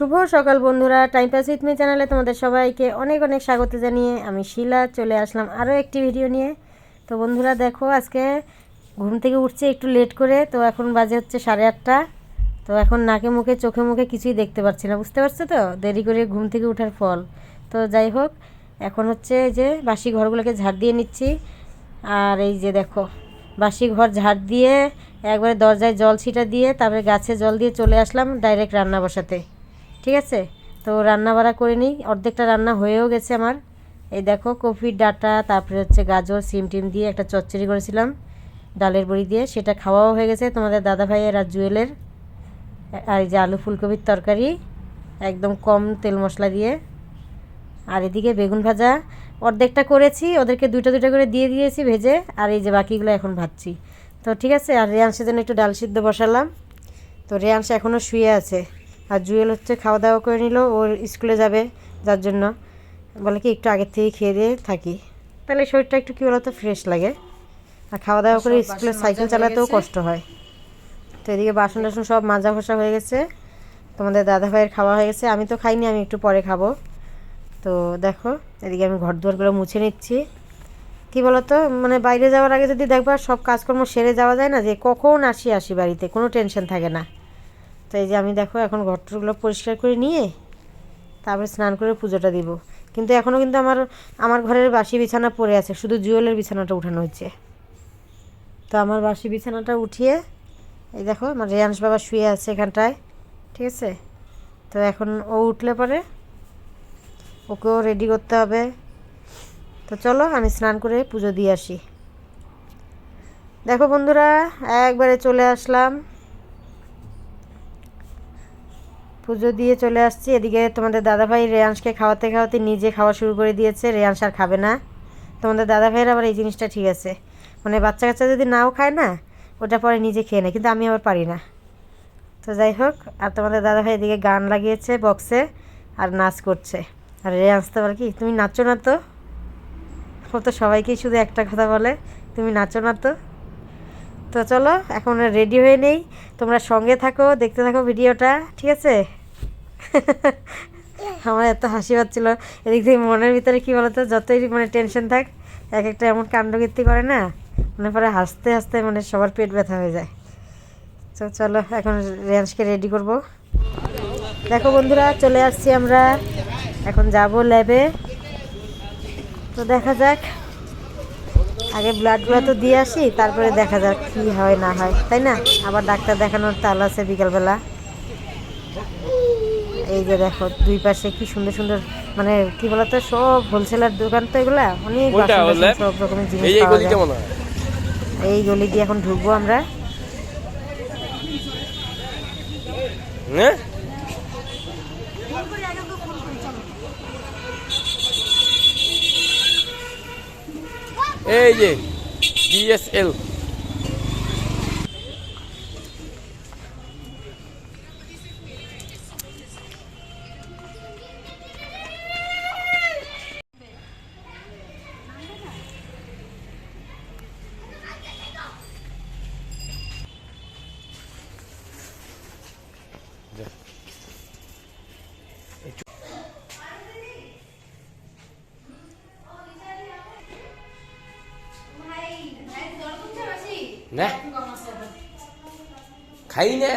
শুভ সকাল বন্ধুরা time pass with me চ্যানেলে তোমাদের সবাইকে অনেক অনেক স্বাগত জানিয়ে আমি শিলা চলে আসলাম আরও একটি ভিডিও নিয়ে। তো বন্ধুরা দেখো, আজকে ঘুম থেকে উঠছে একটু লেট করে, তো এখন বাজে হচ্ছে সাড়ে আটটা। তো এখন নাকে মুখে চোখে মুখে কিছুই দেখতে পাচ্ছি না, বুঝতে পারছ তো? দেরি করে ঘুম থেকে ওঠার ফল। তো যাই হোক, এখন হচ্ছে যে বাসি ঘরগুলোকে ঝাড় দিয়ে নিচ্ছি। আর এই যে দেখো, বাসি ঘর ঝাড় দিয়ে একবারে দরজায় জল ছিটা দিয়ে তারপরে গাছে জল দিয়ে চলে আসলাম ডাইরেক্ট রান্না বসাতে। ঠিক আছে? তো রান্না বাড়া করে নিই। অর্ধেকটা রান্না হয়েও গেছে আমার। এই দেখো কফির ডাটা, তারপরে হচ্ছে গাজর, সিম টিম দিয়ে একটা চচ্চড়ি করেছিলাম ডালের বড়ি দিয়ে। সেটা খাওয়াও হয়ে গেছে তোমাদের দাদা ভাইয়ের আর জুয়েলের। আর এই যে আলু ফুলকপির তরকারি, একদম কম তেল মশলা দিয়ে। আর এদিকে বেগুন ভাজা, অর্ধেকটা করেছি, ওদেরকে দুটো দুটো করে দিয়ে দিয়েছি ভেজে, আর এই যে বাকিগুলো এখন ভাজছি। তো ঠিক আছে, আর রেয়াংশের জন্য একটু ডাল সিদ্ধ বসালাম। তো রেয়াংশ এখনও শুয়ে আছে। আর জুয়েল হচ্ছে খাওয়া দাওয়া করে নিল ওর স্কুলে যাবে যার জন্য। বলে কি একটু আগের থেকে খেয়ে দিয়ে থাকি। তাহলে শরীরটা একটু কী বলতো ফ্রেশ লাগে। আর খাওয়া দাওয়া করে স্কুলে সাইকেল চালাতেও কষ্ট হয়। তো এদিকে বাসন টাসন সব মাজা ঘষা হয়ে গেছে। তোমাদের দাদা ভাইয়ের খাওয়া হয়ে গেছে। আমি তো খাইনি আমি একটু পরে খাব। তো দেখো এদিকে আমি ঘর দুয়ারগুলো মুছে নিচ্ছি। কী বলতো মানে বাইরে যাওয়ার আগে যদি দেখবা সব কাজকর্ম সেরে যাওয়া যায় না যে কখন আসি আসি বাড়িতে কোনো টেনশন থাকে না। তো এই যে আমি দেখো এখন ঘরটরগুলো পরিষ্কার করে নিয়ে তারপরে স্নান করে পুজোটা দিব। কিন্তু এখনও কিন্তু আমার আমার ঘরের বাসি বিছানা পড়ে আছে, শুধু জুয়েলের বিছানাটা উঠানো হচ্ছে। তো আমার বাসি বিছানাটা উঠিয়ে, এই দেখো আমার রেয়াংশ বাবা শুয়ে আছে এখানটায়, ঠিক আছে? তো এখন ও উঠলে পরে ওকেও রেডি করতে হবে। তো চলো আমি স্নান করে পুজো দিয়ে আসি। দেখো বন্ধুরা, একবারে চলে আসলাম। পুজো দিয়ে চলে আসছি। এদিকে তোমাদের দাদাভাই রেয়াংশকে খাওয়াতে খাওয়াতে নিজে খাওয়া শুরু করে দিয়েছে। রেয়াংশ আর খাবে না। তোমাদের দাদাভাইয়ের আবার এই জিনিসটা ঠিক আছে। মানে বাচ্চা কাচ্চা যদি নাও খায় না, ওটা পরে নিজে খেয়ে নেয়। কিন্তু আমি আবার পারি না। তো যাই হোক, আর তোমাদের দাদাভাই এদিকে গান লাগিয়েছে বক্সে আর নাচ করছে। আর রেয়াংশ তো আর কি, তুমি নাচো না তো? ও তো সবাইকেই শুধু একটা কথা বলে, তুমি নাচো না তো? তো চলো এখন রেডি হয়ে নেই। তোমরা সঙ্গে থাকো দেখতে থাকো ভিডিওটা ঠিক আছে? আমার এত হাসি পাচ্ছিল। এদিক থেকে মনের ভিতরে কী বলতো যতই মানে টেনশন থাক এক একটা এমন কাণ্ডকীর্তি করে না মানে পরে হাসতে হাসতে মানে সবার পেট ব্যথা হয়ে যায়। তো চলো এখন রেঞ্জকে রেডি করব। দেখো বন্ধুরা চলে আসছি আমরা। এখন যাব ল্যাবে তো দেখা যাক। আগে ব্লাডগুলো তো দিয়ে আসি তারপরে দেখা যাক কি হয় না হয়। তাই না? আবার ডাক্তার দেখানোর তাল আছে বিকালবেলা। এই যে দেখো দুই পাশে কি সুন্দর সুন্দর মানে কি বলতো সব হোলসেলার দোকান তো এগুলা অনেক? সব রকমের জিনিস পাওয়া যায়। এই গলি দিয়ে এখন ঢুকবো আমরা। হ্যাঁ? এই যে ডিএসএল না খাই না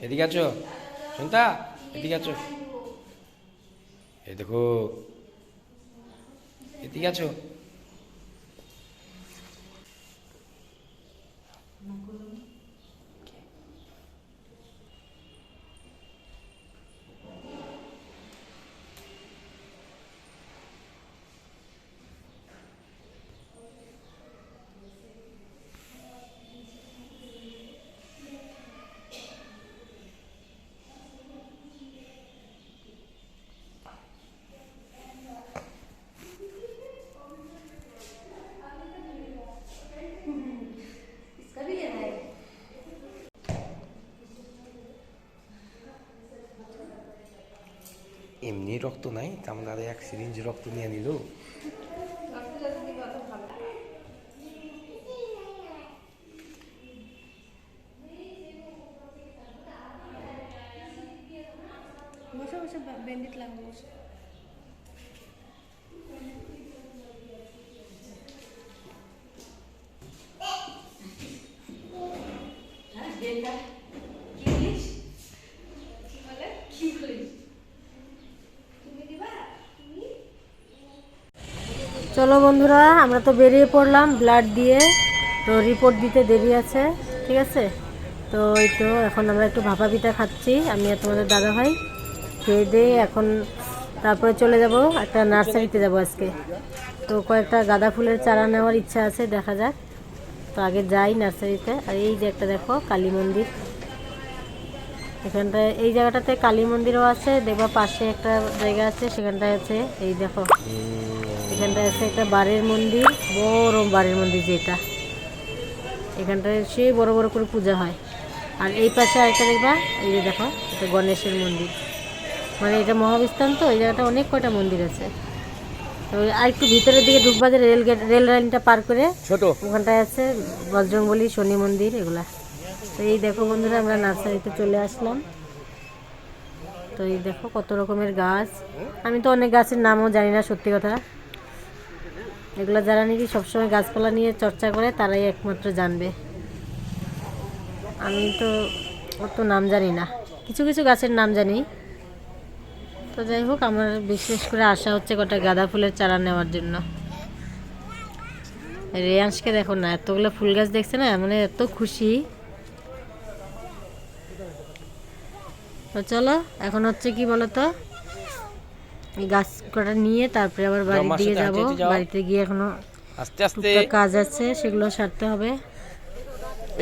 এদিকে আছো শুনতা এদিকে আছো এই দেখো এদিকে আছো রক্ত নাই তা আমরা আর এক সিরিঞ্জ রক্ত নিয়ে নিল বসে বসে ব্যান্ডেড লাগবে চলো বন্ধুরা, আমরা তো বেরিয়ে পড়লাম ব্লাড দিয়ে। তো রিপোর্ট দিতে দেরি আছে, ঠিক আছে? তো এই তো, এখন আমরা একটু ভাপা পিঠা খাচ্ছি, আমি আর তোমাদের দাদা ভাই খেয়ে দিয়ে এখন তারপরে চলে যাব, একটা নার্সারিতে যাব আজকে। তো কয়েকটা গাঁদা ফুলের চারা নেওয়ার ইচ্ছা আছে, দেখা যাক। তো আগে যাই নার্সারিতে, আর এই যে একটা দেখো, কালী মন্দির। এখানটায়, এই জায়গাটাতে কালী মন্দিরও আছে দেখবা পাশে একটা জায়গা আছে, সেখানটায় আছে, এই দেখো। এখানটায় আছে একটা বাড়ির মন্দির বড় বাড়ির মন্দির যেটা। এখানটায় সেই বড় বড় করে পূজা হয়। আর এই পাশে আরেকটা দেখবা এই যে দেখো এটা গণেশের মন্দির। মানে এটা মহাবিস্তান তো এই জায়গাটা অনেক কয়টা মন্দির আছে। তো আর একটু ভিতরের দিকে ঢুকবা যে রেল গেট রেল লাইনটা পার করে ছোট। ওখানটায় আছে বজরংবলী শনি মন্দির এগুলা। তো এই দেখো বন্ধুরা আমরা নার্সারিতে চলে আসলাম। তো এই দেখো কত রকমের গাছ। আমি তো অনেক গাছের নামও জানি না সত্যি কথা। এগুলো যারা নাকি সবসময় গাছপালা নিয়ে চর্চা করে, তারাই একমাত্র জানবে। আমি তো অত নাম জানি না। কিছু কিছু গাছের নাম জানি। তো যাই হোক, আমার বিশেষ করে আশা হচ্ছে কটা গাঁদা ফুলের চারা নেওয়ার জন্য। রেয়াংশকে দেখো না, এতগুলো ফুল গাছ দেখছে না মানে এত খুশি। তো চলো, এখন হচ্ছে কি বলতো? এই গাছ কটা নিয়ে তারপরে আবার বাড়ির আমার দিকে যাব। বাড়িতে গিয়ে এখনও আস্তে আস্তে। কাজ আছে সেগুলো সারতে হবে।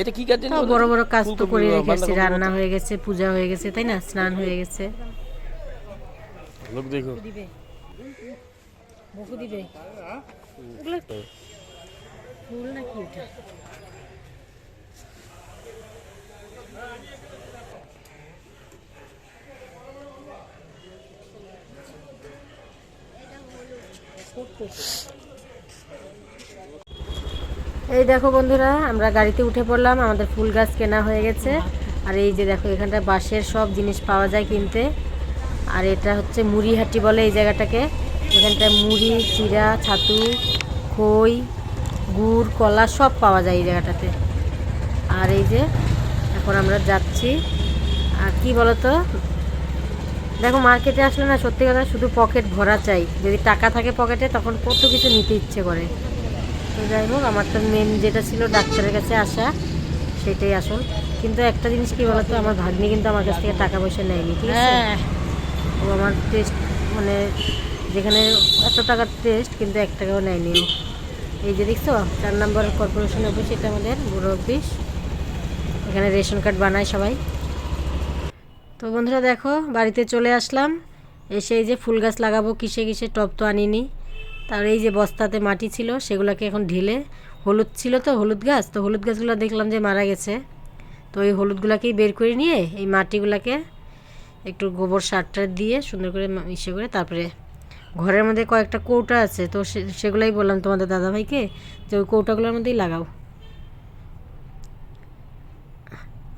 এটা কি কাজ জানি বড় বড় কাজ তো করে রেখেছি রান্না হয়ে গেছে পূজা হয়ে গেছে তাই না? স্নান হয়ে গেছে। লোক দেখো। দিবে। বহু দিবে। ফুল নাকি এটা? এই দেখো বন্ধুরা, আমরা গাড়িতে উঠে পড়লাম, আমাদের ফুল গাছ কেনা হয়ে গেছে। আর এই যে দেখো, এখানটা বাঁশের সব জিনিস পাওয়া যায় কিনতে। আর এটা হচ্ছে মুড়িহাটি বলে এই জায়গাটাকে। এখানটায় মুড়ি চিরা ছাতু, খই, গুড়, কলা সব পাওয়া যায় এই জায়গাটাতে। আর এই যে, এখন আমরা যাচ্ছি। আর কি বলতো দেখো মার্কেটে আসলে না সত্যি কথা শুধু পকেট ভরা চাই। যদি টাকা থাকে পকেটে তখন কত কিছু নিতে ইচ্ছে করে। তো যাই হোক আমার তো মেন যেটা ছিল ডাক্তারের কাছে আসা সেটাই আসল। কিন্তু একটা জিনিস কি বলতো আমার ভাগ্নি কিন্তু আমার কাছ থেকে টাকা পয়সা নেয়নি ঠিক আছে? ও আমার টেস্ট মানে যেখানে এত টাকার টেস্ট কিন্তু এক টাকাও নেয়নি এই যে দেখছ চার নম্বর কর্পোরেশন অফিস এটা আমাদের বুড়ো অফিস এখানে রেশন কার্ড বানায় সবাই। তো বন্ধুরা দেখো, বাড়িতে চলে আসলাম। এসে এই যে ফুল গাছ লাগাবো, কিসে কিসে টব তো আনিনি। তার এই যে বস্তাতে মাটি ছিল, সেগুলোকে এখন ঢিলে, হলুদ ছিল তো, হলুদ গাছ, তো হলুদ গাছগুলো দেখলাম যে মারা গেছে। তো এই হলুদগুলোকেই বের করে নিয়ে, এই মাটিগুলোকে একটু গোবর সারটা দিয়ে সুন্দর করে ইসে করে তারপরে ঘরের মধ্যে কয়েকটা কৌটা আছে, তো সেগুলাই বললাম তোমাদের দাদাভাইকে যে ওই কৌটাগুলোর মধ্যেই লাগাও।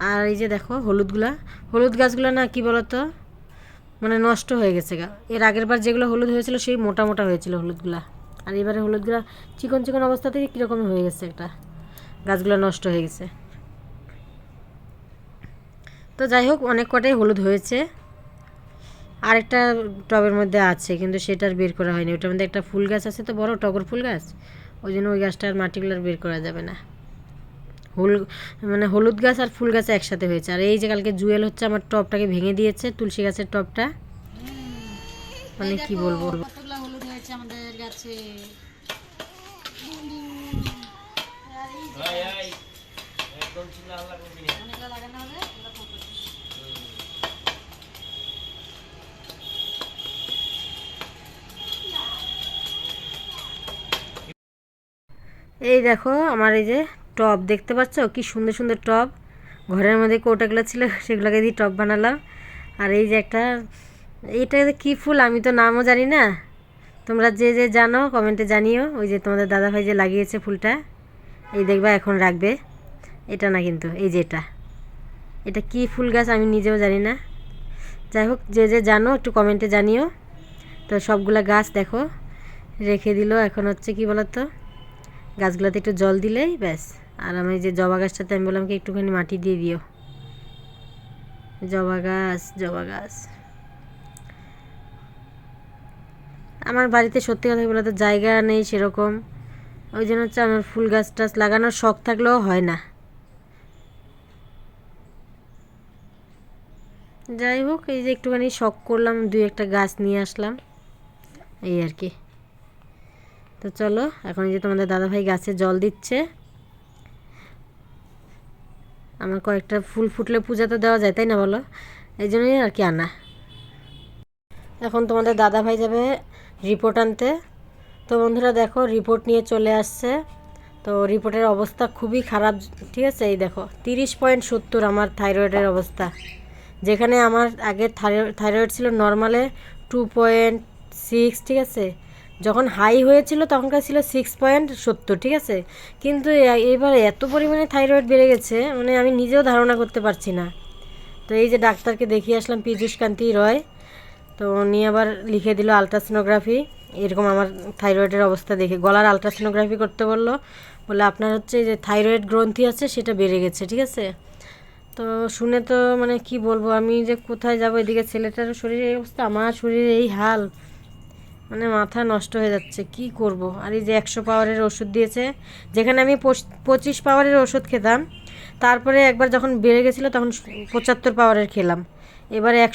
আর এই যে দেখো, হলুদগুলা। হলুদ গাছগুলো না, কি বলতো? মানে নষ্ট হয়ে গেছে গা। এর আগের বার যেগুলো হলুদ হয়েছিল, সেই মোটা মোটা হয়েছিল হলুদগুলা। আর এবারে হলুদগুলা চিকন চিকন অবস্থা থেকে কীরকম হয়ে গেছে একটা? গাছগুলো নষ্ট হয়ে গেছে। তো যাই হোক, অনেক কটাই হলুদ হয়েছে। আরেকটা টবের মধ্যে আছে, কিন্তু সেটা আর বের করা হয়নি। ওটার মধ্যে একটা ফুল গাছ আছে, তো বড় টগর ফুল গাছ? ওই জন্য ওই মাটিগুলো আর বের করা যাবে না। হল মানে হলুদ গাছ আর ফুল গাছ একসাথে হয়েছে। আর এই যে কালকে জুয়েল হচ্ছে আমার টবটাকে ভেঙে দিয়েছে তুলসী গাছের টবটা মানে কি বলব? হলুদ হয়েছে আমাদের গাছে। অনেকগুলো লাগানো হবে এগুলো করব। এই দেখো আমার এই যে টব, দেখতে পাচ্ছ? কি সুন্দর সুন্দর টব। ঘরের মধ্যে কৌটাগুলো ছিল, সেগুলোকে দিয়ে টব বানালাম। আর এই যে একটা, এটা কী ফুল আমি তো নামও জানি না। তোমরা যে যে জানো, কমেন্টে জানিও। ওই যে তোমাদের দাদাভাই যে লাগিয়েছে ফুলটা, এই দেখবা এখন রাখবে। এটা না কিন্তু, এই যে এটা। এটা কী ফুল গাছ আমি নিজেও জানি না। যাই হোক, যে যে জানো, একটু কমেন্টে জানিও। তো সবগুলা গাছ দেখো, রেখে দিল। এখন হচ্ছে কি বলতো? গাছগুলোতে একটু জল দিলেই ব্যাস। আর আমি যে জবা গাছটাতে আমি বললাম কি, একটুখানি মাটি দিয়ে দিও। জবা গাছ জবা গাছ। আমার বাড়িতে সত্যি কথা বলে তো জায়গা নেই সেরকম। ওই জন্য হচ্ছে আমার ফুল গাছ টাছ লাগানোর শখ থাকলেও হয় না। যাই হোক, এই যে একটুখানি শখ করলাম, দুই একটা গাছ নিয়ে আসলাম। এই আর কি। তো চলো, এখন যে তোমাদের দাদাভাই গাছে জল দিচ্ছে। আমার কয়েকটা ফুল ফুটলে পূজা তো দেওয়া যায়, তাই না বলো? এই জন্যই আর কি আনা। এখন তোমাদের দাদাভাই যাবে রিপোর্ট আনতে। তো বন্ধুরা দেখো রিপোর্ট নিয়ে চলে আসছে। তো রিপোর্টের অবস্থা খুবই খারাপ, ঠিক আছে? এই দেখো, তিরিশ পয়েন্ট সত্তর আমার থাইরয়েডের অবস্থা। যেখানে আমার আগে থাইরয়েড ছিল নর্মালে টু পয়েন্ট সিক্স ঠিক আছে? যখন হাই হয়েছিল তখনকার ছিল সিক্স পয়েন্ট সত্তর, ঠিক আছে? কিন্তু এবার এত পরিমাণে থাইরয়েড বেড়ে গেছে মানে আমি নিজেও ধারণা করতে পারছি না। তো এই যে ডাক্তারকে দেখিয়ে আসলাম পীযুষ কান্তি রয়। তো উনি আবার লিখে দিল আলট্রাসোনোগ্রাফি এরকম আমার থাইরয়েডের অবস্থা দেখে, গলার আলট্রাসোনোগ্রাফি করতে বলল। বলে আপনার হচ্ছে যে থাইরয়েড গ্রন্থি আছে, সেটা বেড়ে গেছে, ঠিক আছে? তো শুনে তো মানে কি বলব, আমি যে কোথায় যাব, এদিকে ছেলেটার শরীরের অবস্থা, আমার শরীরে এই হাল। মানে মাথা নষ্ট হয়ে যাচ্ছে, কি করব? আর এই যে একশো পাওয়ারের ওষুধ দিয়েছে, যেখানে আমি পঁচিশ পাওয়ারের ওষুধ খেতাম, তারপরে একবার যখন বেড়ে গেছিল তখন পঁচাত্তর পাওয়ারের খেলাম, এবারে একশো